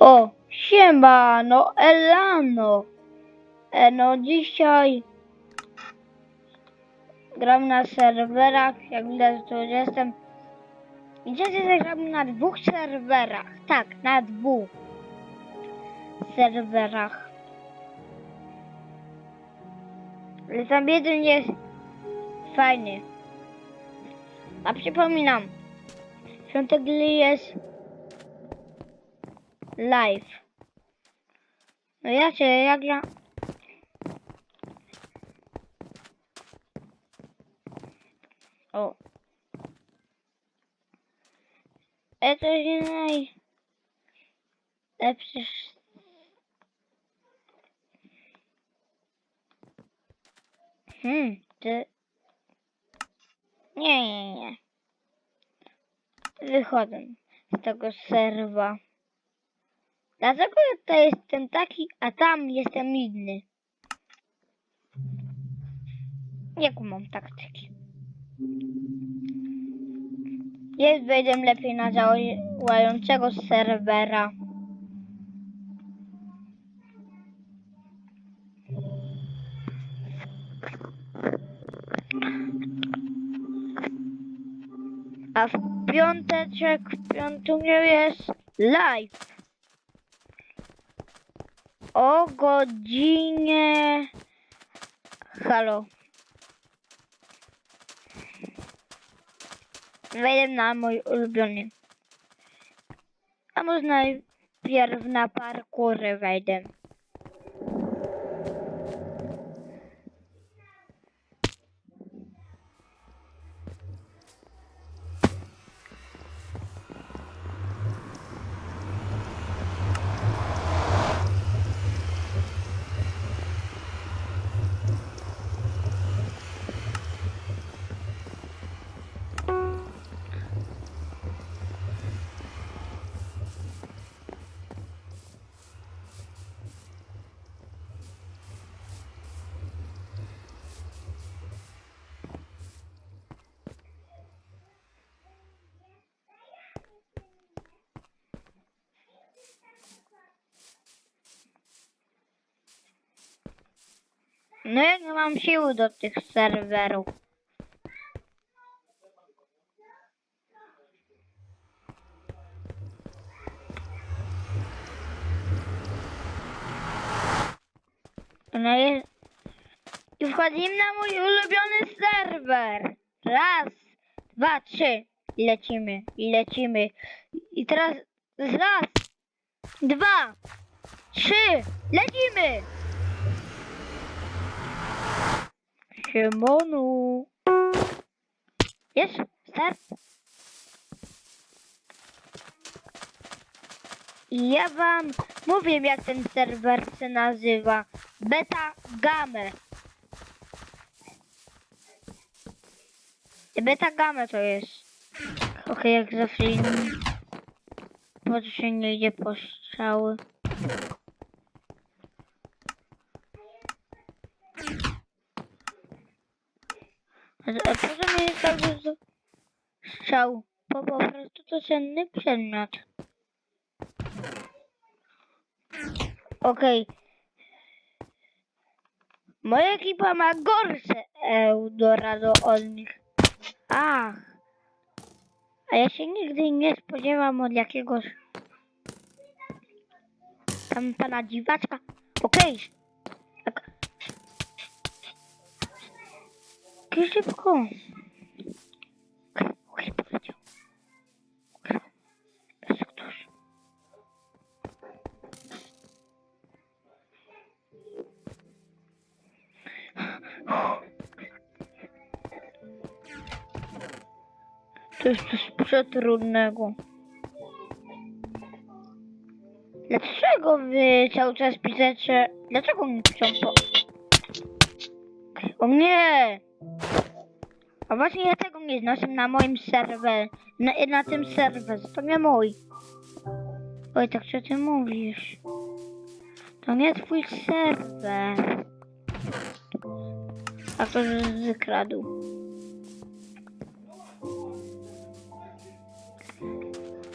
O, siema, no Elano. E, no dzisiaj gram na serwerach, jak widać tu jestem. I dzisiaj zagram na dwóch serwerach. Tak, na dwóch serwerach. Ale tam jeden jest fajny. A przypominam, Świątek jest live. No ja się, jak ja... O. Naj... Lepszy... Hmm, ty... Nie, nie, nie. Wychodzę z tego serwa. Dlaczego ja tutaj jestem taki, a tam jestem inny? Jaką mam taktyki? Jest wejdę lepiej na działającego serwera. A w piąteczek, w piątku jest live. O godzinie... Halo. Wejdę na mój ulubiony. A może najpierw na parkury wejdę. No ja nie mam siły do tych serwerów. No i, i wchodzimy na mój ulubiony serwer. Raz, dwa, trzy. I lecimy, i lecimy. I teraz raz, dwa, trzy. Lecimy! Siemonu. Jest? Start? I ja wam mówię jak ten serwer się nazywa. Beta Game. Beta Game to jest. Okej, jak zawsze inni. Po co się nie idzie po strzały? A a poza mnie jest tak, że z- strzał, bo po prostu to cenny przedmiot. Okej. Moja ekipa ma gorsze Eldorado od nich. Ach. A ja się nigdy nie spodziewam od jakiegoś tam pana dziwaczka. Okej. Tak. Okej, szybko. Ktoś. To jest coś przetrudnego. Dlaczego wy cały czas piszecie? Dlaczego nie piszą po... O nie! A właśnie ja tego nie znoszę na moim serwerze. Na, na tym serwerze. To nie mój. Oj, tak co ty mówisz? To nie twój serwer. A to z- wykradł.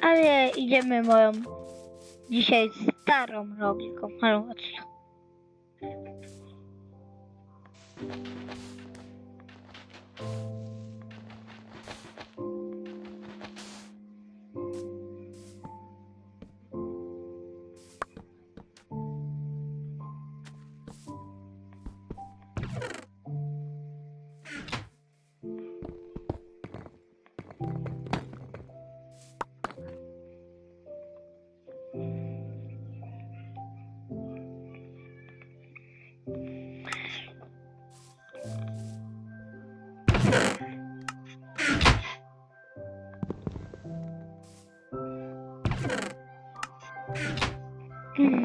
Ale idziemy moją dzisiaj starą logiką. Ale chodź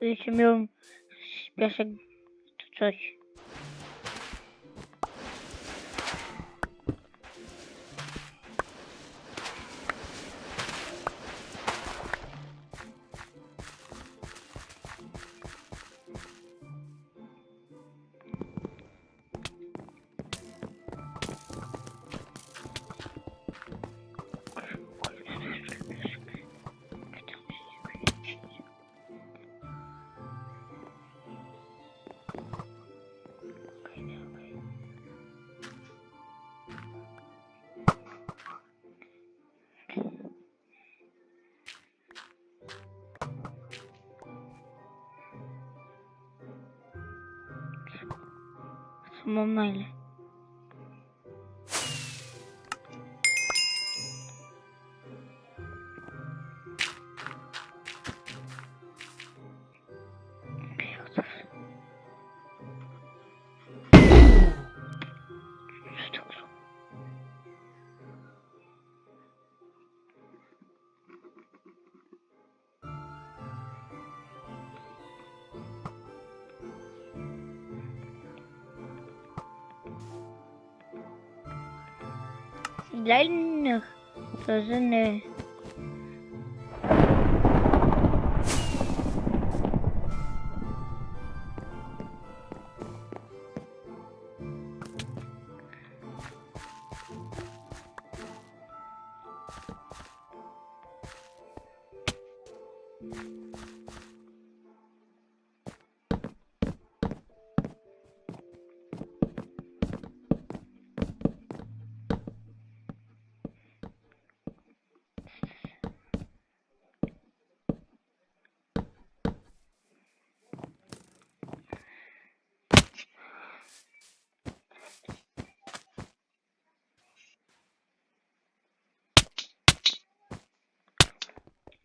Geçmiyorum. Beşe tutsak. mamãe. для льних, то не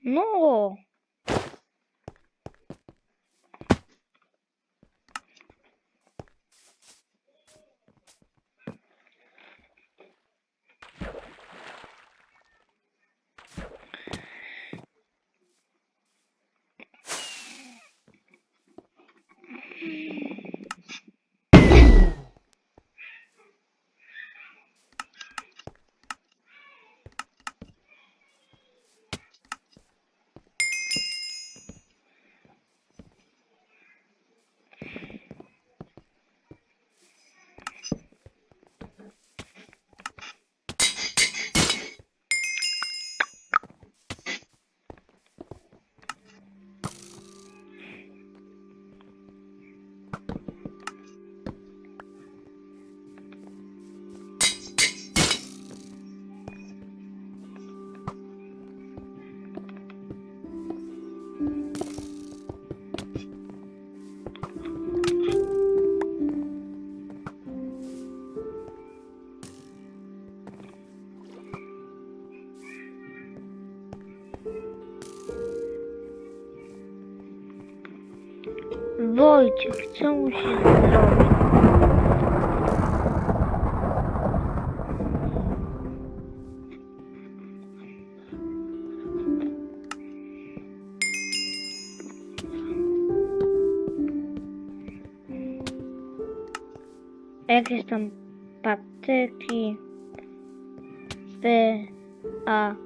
Ну. Wojciech, co musi zrobić? Jakieś tam patyki. B, A.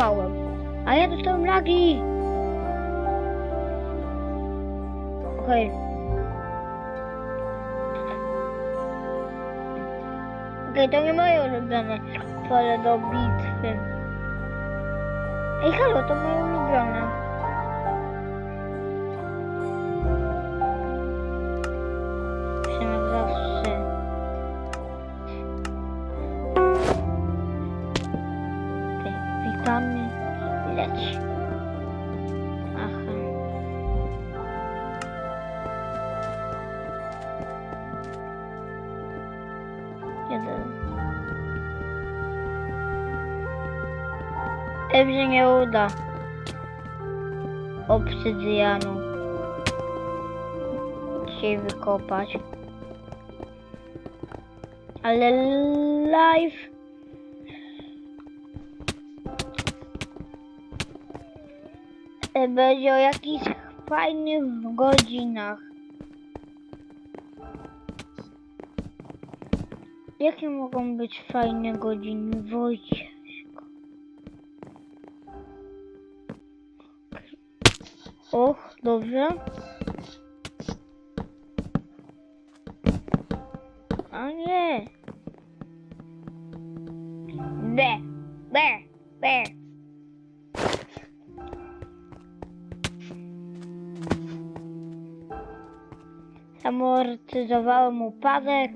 A ja dostałem lagi. Okej. Okej, to nie moje ulubione pole do bitwy. Ej, halo, to moje ulubione. Nie uda. Obsydianu. Dzisiaj wykopać. Ale live e, będzie o jakichś fajnych godzinach. Jakie mogą być fajne godziny, Wojciech? Och, dobrze. A nie. Be, be, be. Amortyzowałem upadek.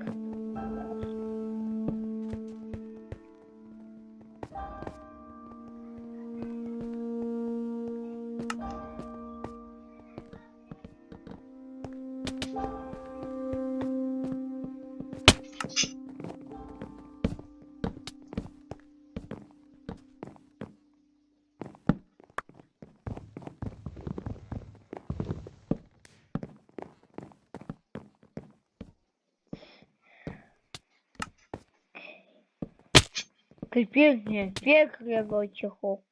Pięknie, pięknie Wojciechu.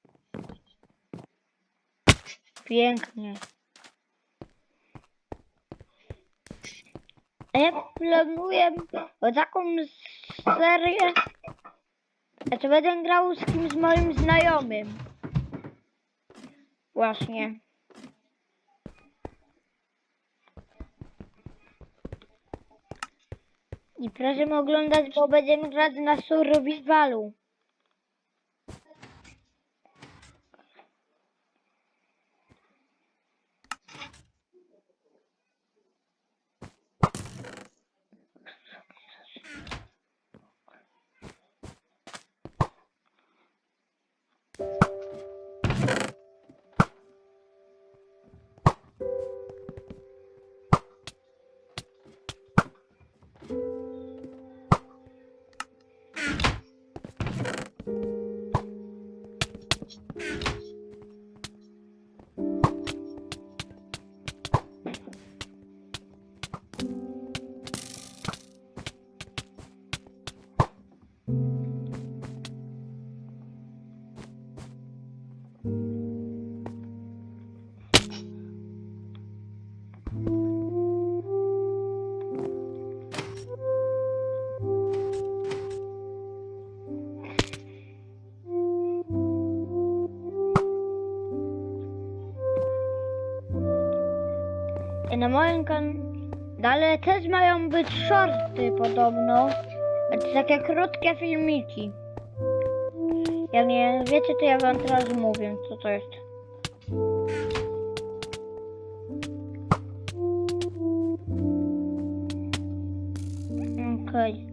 Pięknie. A ja planuję taką serię, znaczy będę grał z kimś moim znajomym. Właśnie. I proszę oglądać, bo będziemy grać na survivalu. Na moim kanale też mają być shorty podobno. To takie krótkie filmiki. Jak nie wiecie, to ja wam teraz mówię, co to jest. Okej.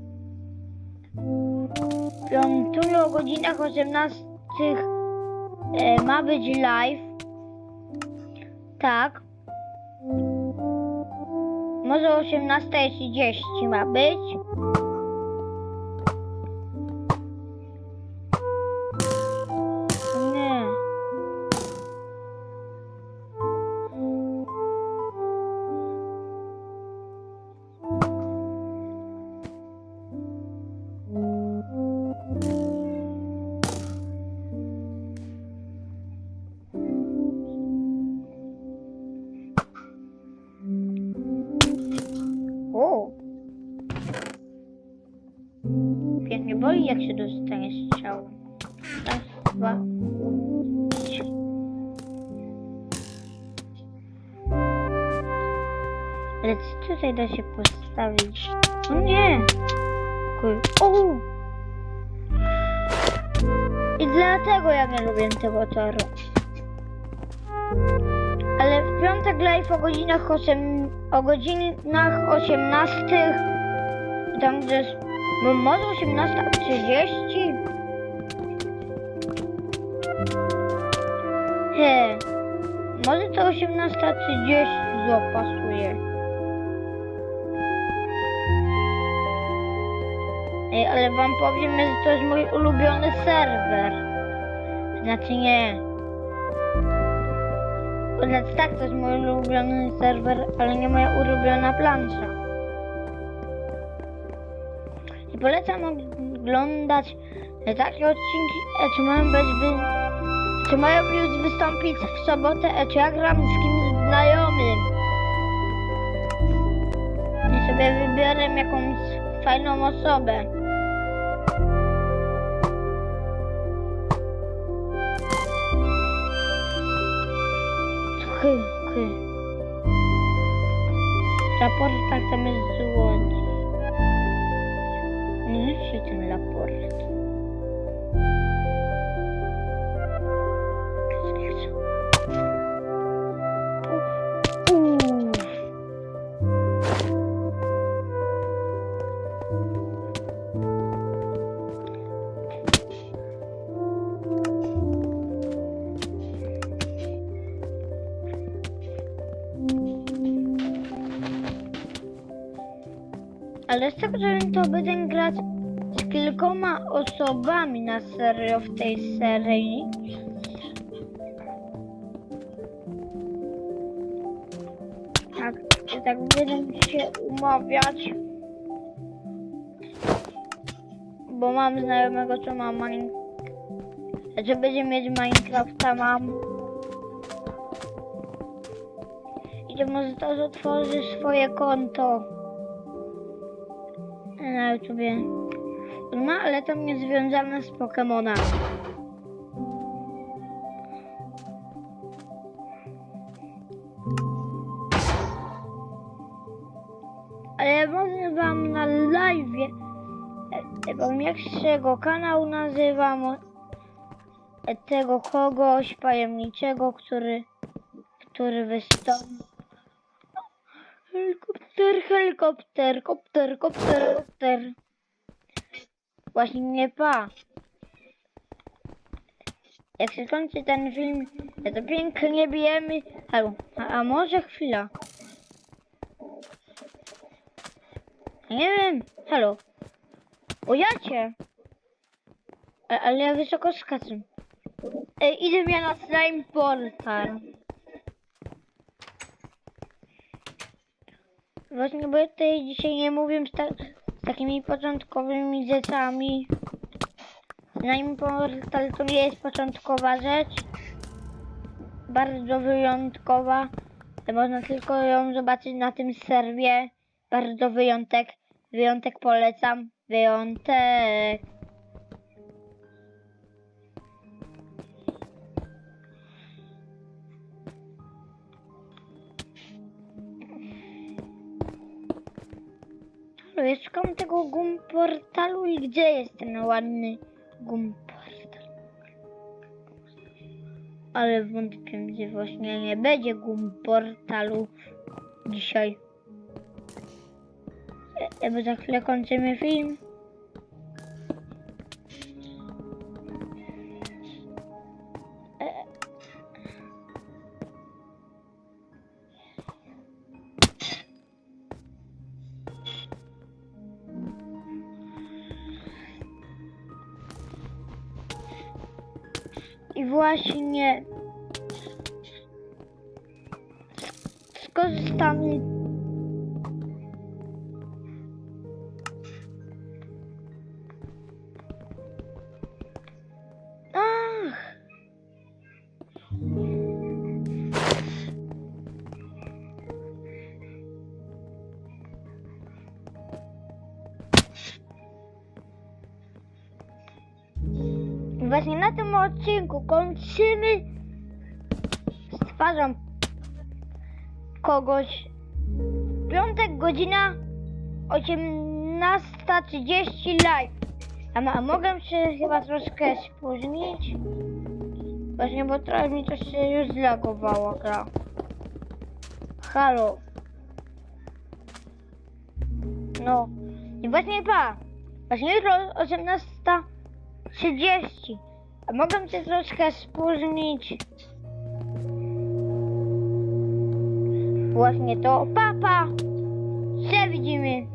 Piątuję o godzinach 18 e, ma być live. Tak. Może o 18.30 ma być. Się dostanie strzał. Raz, dwa, trzy. Ale co tutaj da się postawić? O nie! Kur- O! I dlatego ja nie lubię tego toru. Ale w piątek live o godzinach 8, o godzinach 18, tam gdzie no może 18.30? He, może to 18.30 zapasuje. Ej, ale wam powiem, że to jest mój ulubiony serwer. Znaczy nie. Znaczy tak, to jest mój ulubiony serwer, ale nie moja ulubiona plansza. Polecam oglądać takie odcinki, e, czy mają być wy... czy mają już wystąpić w sobotę, e, czy ja gram z kimś znajomym. I sobie wybiorę jakąś fajną osobę. Chy, chy. Raportach tam jest złodzi. Nie się ten raport. Uff. Ale z tego, że to będę grać z kilkoma osobami na serio w tej serii. Tak, tak będę się umawiać. Bo mam znajomego, co ma Minecraft. Że będzie mieć Minecrafta, mam. I to może też otworzy swoje konto na YouTubie. Ma, ale to nie związane z Pokemonami. Ale może wam na live, e, wam jak się go kanał nazywam, e, tego kogoś tajemniczego, który, który wystąpi. Helikopter, helikopter, kopter, kopter, kopter. Właśnie nie pa. Jak się skończy ten film, to pięknie bijemy. Halo, a, a może chwila. Nie wiem, halo. O jacie. A, ale ja wysoko skaczę. Ej, idę mnie na slime portal. Właśnie, bo ja tutaj dzisiaj nie mówię takimi początkowymi rzeczami. Slime portal to nie jest początkowa rzecz. Bardzo wyjątkowa. Można tylko ją zobaczyć na tym serwie. Bardzo wyjątek. Wyjątek polecam. Wyjątek. Ja szukam tego gum portalu i gdzie jest ten ładny gum portal? Ale wątpię, że właśnie nie będzie gum portalu dzisiaj. E, e, bo za chwilę kończymy film. Skorzystamy Właśnie na tym odcinku kończymy. Stwarzam kogoś. Piątek, godzina 18.30 live. A, ma- mogę się chyba troszkę spóźnić? Właśnie, bo trochę mi to się już zlagowało gra. Halo. No. I właśnie pa. Właśnie jutro 18.30. A mogę się troszkę spóźnić? Właśnie to. Papa! Się widzimy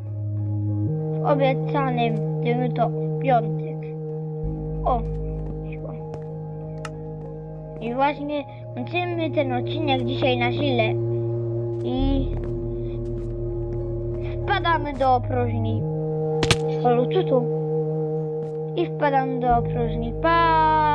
w obiecanym tym to piątek. O! I właśnie kończymy ten odcinek dzisiaj na sile. I wpadamy do opróżni. Halo, co tu? I wpadamy do opróżni. Pa!